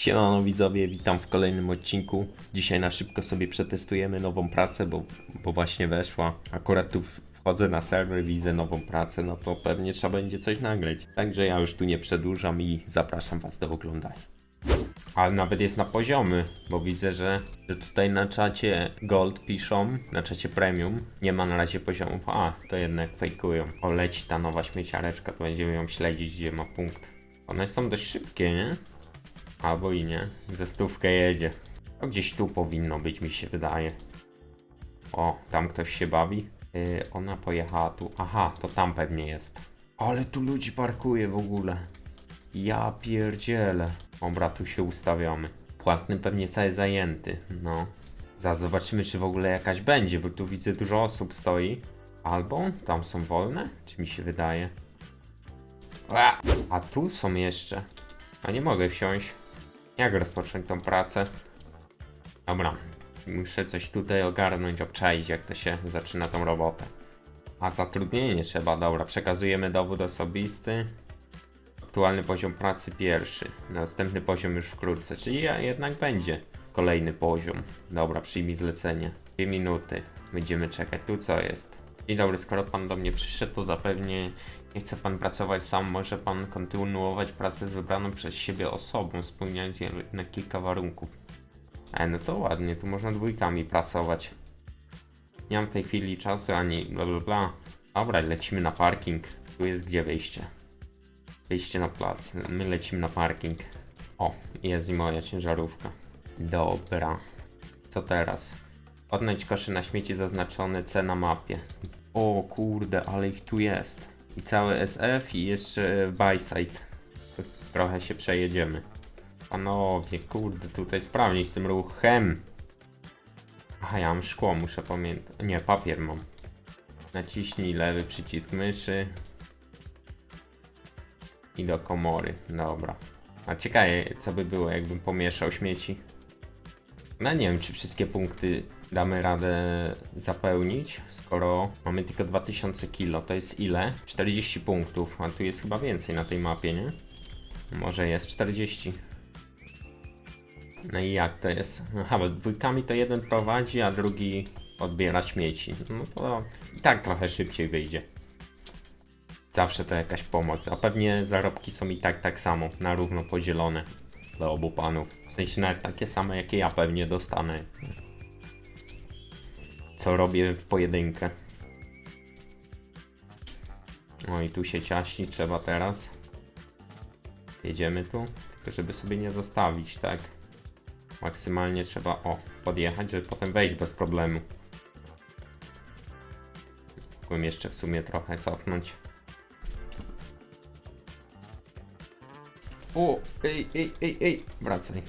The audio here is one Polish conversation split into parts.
Siemano widzowie, witam w kolejnym odcinku. Dzisiaj na szybko sobie przetestujemy nową pracę, bo, bo właśnie weszła. Akurat tu wchodzę na serwer, widzę nową pracę, no to pewnie trzeba będzie coś nagrać. Także ja już tu nie przedłużam i zapraszam was do oglądania. Ale nawet jest na poziomy, bo widzę, że, że tutaj na czacie Gold piszą, na czacie Premium, nie ma na razie poziomów. A, to jednak fejkują. O, leci ta nowa śmieciareczka, to będziemy ją śledzić, gdzie ma punkt. One są dość szybkie, nie? Albo i nie. Ze stówkę jedzie. To gdzieś tu powinno być, mi się wydaje. O, tam ktoś się bawi. Yy, ona pojechała tu. Aha, to tam pewnie jest. Ale tu ludzi parkuje w ogóle. Ja pierdzielę. Dobra, tu się ustawiamy. Płatny pewnie cały zajęty. No. Zaraz zobaczymy, czy w ogóle jakaś będzie, bo tu widzę dużo osób stoi. Albo tam są wolne? Czy mi się wydaje? A, a tu są jeszcze. A nie mogę wsiąść. Jak rozpocząć tą pracę? Dobra. Muszę coś tutaj ogarnąć, obczaić, jak to się zaczyna tą robotę. A zatrudnienie trzeba, dobra. Przekazujemy dowód osobisty. Aktualny poziom pracy pierwszy. Następny poziom już wkrótce, czyli jednak będzie kolejny poziom. Dobra, przyjmij zlecenie. Dwie minuty. Będziemy czekać. Tu co jest? Dzień dobry, skoro pan do mnie przyszedł, to zapewnie nie chce pan pracować sam. Może pan kontynuować pracę z wybraną przez siebie osobą, spełniając jednak kilka warunków. E, no to ładnie, tu można dwójkami pracować. Nie mam w tej chwili czasu ani bla bla bla. Dobra, lecimy na parking. Tu jest gdzie wyjście. Wyjście na plac. My lecimy na parking. O, jest i moja ciężarówka. Dobra. Co teraz? Odnajdź kosze na śmieci zaznaczone C na mapie. O kurde, ale ich tu jest. I cały SF i jeszcze Byside. Trochę się przejedziemy. Panowie, kurde, tutaj sprawniej z tym ruchem. Aha, ja mam szkło, muszę pamiętać. Nie, papier mam. Naciśnij lewy przycisk myszy. I do komory. Dobra. A ciekawe, co by było, jakbym pomieszał śmieci. No nie wiem, czy wszystkie punkty damy radę zapełnić, skoro mamy tylko 2000 kilo. To jest ile? 40 punktów, a tu jest chyba więcej na tej mapie, nie? Może jest 40. No i jak to jest? Aha, bo dwójkami to jeden prowadzi, a drugi odbiera śmieci. No to i tak trochę szybciej wyjdzie. Zawsze to jakaś pomoc, a pewnie zarobki są i tak tak samo, na równo podzielone dla obu panów. W sensie nawet takie same, jakie ja pewnie dostanę. Co robię w pojedynkę. No i tu się ciaśni trzeba teraz. Jedziemy tu, tylko żeby sobie nie zostawić, tak? Maksymalnie trzeba, o, podjechać, żeby potem wejść bez problemu. Mógłbym jeszcze w sumie trochę cofnąć. O, ej, ej, ej, ej, wracaj.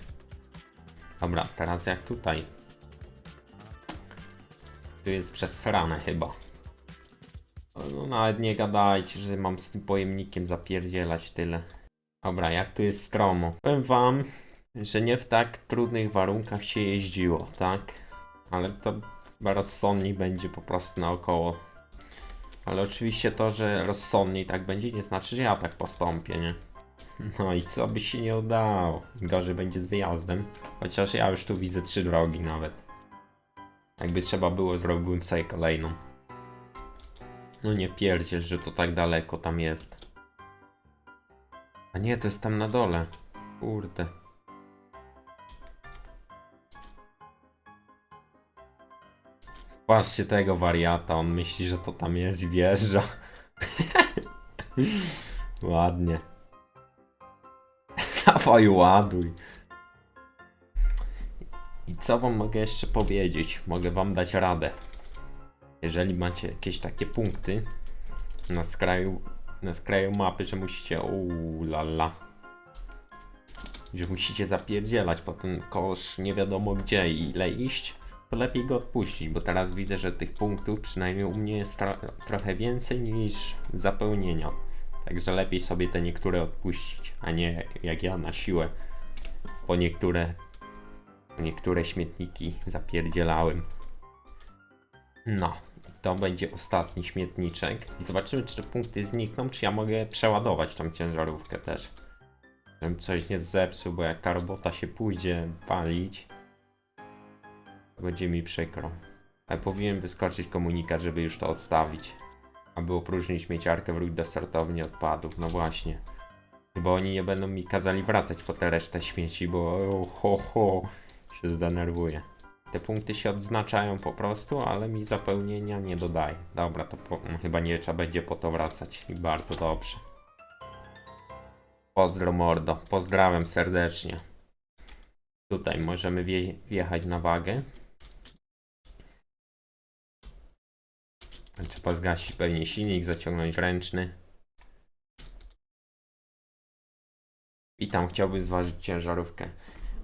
Dobra, teraz jak tutaj. Tu jest przesrane chyba. No nawet nie gadajcie, że mam z tym pojemnikiem zapierdzielać tyle. Dobra, jak tu jest stromo. Powiem wam, że nie w tak trudnych warunkach się jeździło, tak? Ale to rozsądniej będzie po prostu naokoło. Ale oczywiście to, że rozsądniej tak będzie, nie znaczy, że ja tak postąpię, nie? No i co by się nie udało? Gorzej będzie z wyjazdem. Chociaż ja już tu widzę trzy drogi nawet. Jakby trzeba było, zrobiłbym sobie kolejną. No nie pierdziesz, że to tak daleko tam jest. A nie, to jest tam na dole. Kurde. Patrzcie tego wariata, on myśli, że to tam jest i wjeżdża. Ładnie. Dawaj, ładuj. I co wam mogę jeszcze powiedzieć? Mogę wam dać radę. Jeżeli macie jakieś takie punkty na skraju, na skraju mapy, że musicie uuu lala, że musicie zapierdzielać po ten kosz nie wiadomo gdzie i ile iść, to lepiej go odpuścić, bo teraz widzę, że tych punktów przynajmniej u mnie jest trochę więcej niż zapełnienia. Także lepiej sobie te niektóre odpuścić, a nie jak ja na siłę po niektóre, niektóre śmietniki zapierdzielałem. No, to będzie ostatni śmietniczek i zobaczymy, czy te punkty znikną, czy ja mogę przeładować tą ciężarówkę też. Żebym coś nie zepsuł, bo jak ta robota się pójdzie palić, to będzie mi przykro. Ale powinien wyskoczyć komunikat, żeby już to odstawić. Aby opróżnić śmieciarkę, wróć do sortowni odpadów. No właśnie. Bo oni nie będą mi kazali wracać po tę resztę śmieci, bo ho, ho, się zdenerwuję. Te punkty się odznaczają po prostu, ale mi zapełnienia nie dodaje. Dobra, to po, chyba nie trzeba będzie po to wracać i bardzo dobrze. Pozdro mordo, pozdrawiam serdecznie. Tutaj możemy wje wjechać na wagę. Trzeba zgasić pewnie silnik, zaciągnąć ręczny. Witam, chciałbym zważyć ciężarówkę.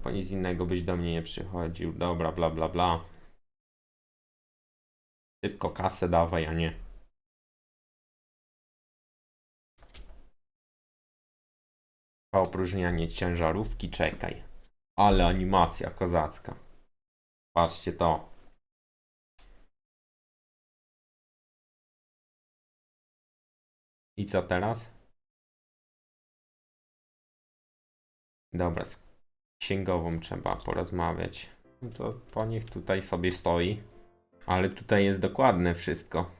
Po nic innego byś do mnie nie przychodził. Dobra, bla bla bla. Tylko kasę dawaj, a nie. Opróżnianie ciężarówki, czekaj. Ale animacja kozacka. Patrzcie to. I co teraz? Dobra, księgową trzeba porozmawiać. No to, to niech tutaj sobie stoi. Ale tutaj jest dokładne wszystko.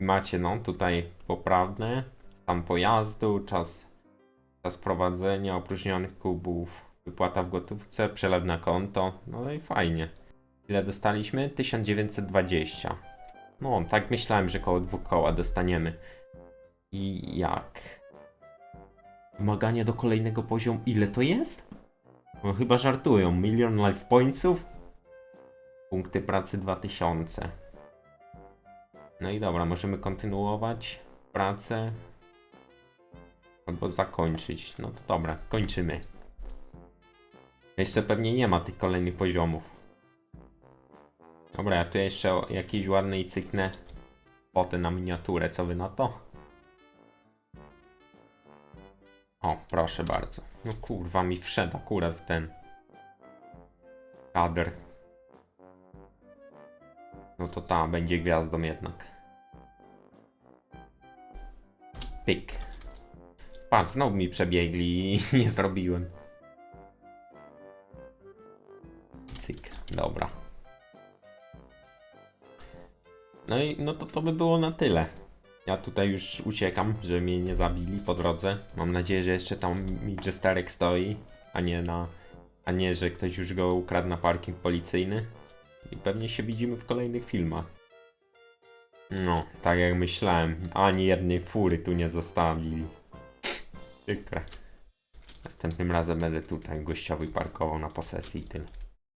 Macie no tutaj poprawne. Stan pojazdu, czas, czas prowadzenia, opróżnionych kubów, wypłata w gotówce, przelew na konto. No i fajnie. Ile dostaliśmy? 1920. No, tak myślałem, że koło dwóch koła dostaniemy. I jak? Wymaganie do kolejnego poziomu. Ile to jest? No chyba żartują. Milion life pointsów? Punkty pracy 2000. No i dobra, możemy kontynuować pracę. Albo zakończyć. No to dobra, kończymy. Jeszcze pewnie nie ma tych kolejnych poziomów. Dobra, ja tu jeszcze o jakiejś ładnej cyknę fotę na miniaturę. Co wy na to? O, proszę bardzo. No kurwa, mi wszedł akurat w ten kadr. No to ta będzie gwiazdą jednak. Pyk. Patrz, znowu mi przebiegli i nie zrobiłem. Cyk, dobra. No i no to to by było na tyle. Ja tutaj już uciekam, żeby mnie nie zabili po drodze. Mam nadzieję, że jeszcze tam mi Jesterek stoi, a nie na... A nie, że ktoś już go ukradł na parking policyjny. I pewnie się widzimy w kolejnych filmach. No, tak jak myślałem. Ani jednej fury tu nie zostawili. Przykre. Następnym razem będę tutaj gościowy parkował na posesji i tyle.